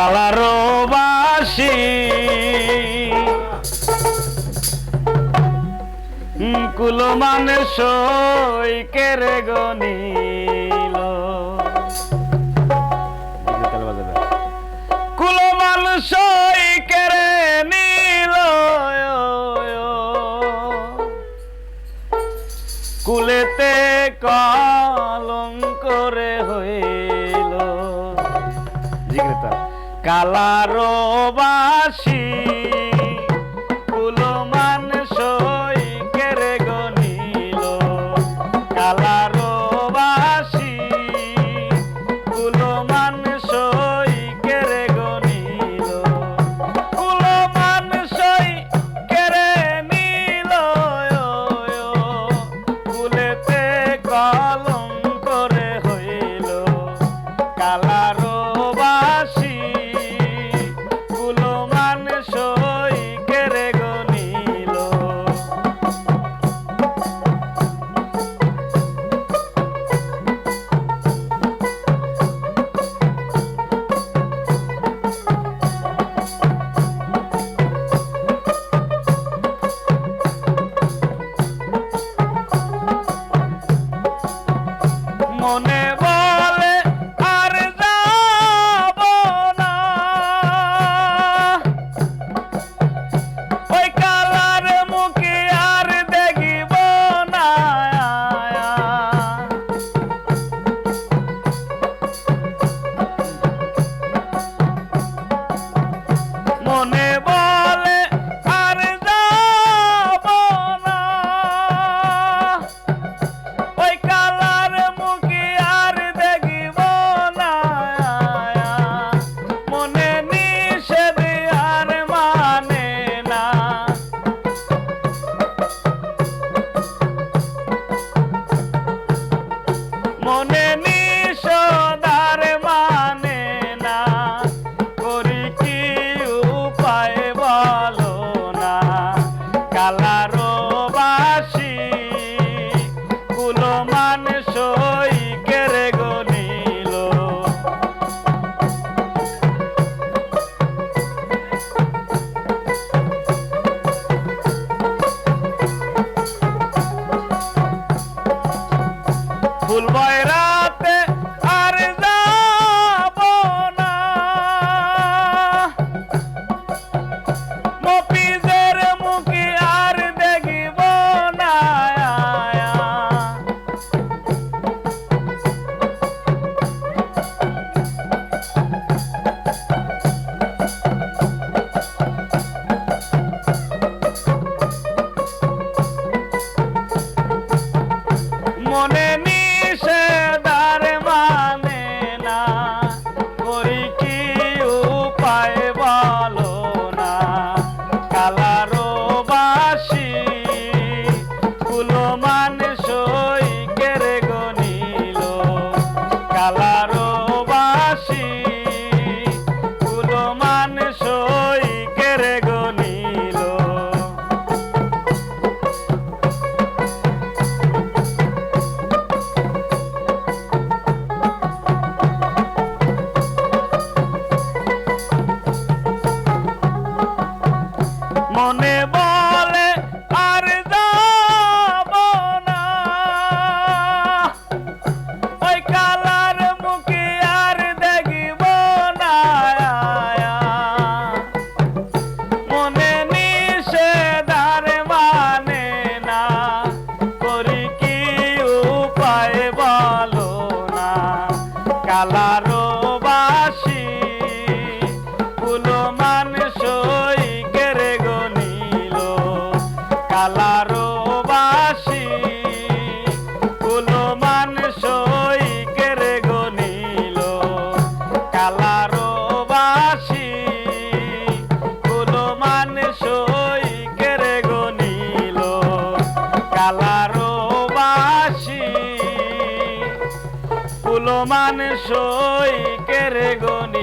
কালারো বাসি। কুলমান সইকের গনিল কুলমান সইকের নিল। কুলেতে কলম করে হয়ে কালারো বা রাহুল বয়রা। কালারো বাসি পুলমান সই কেরে গনিল। কালারো বাসি পুলমান সই কেরে গনিল। কালারো সমান সই কেরে গণি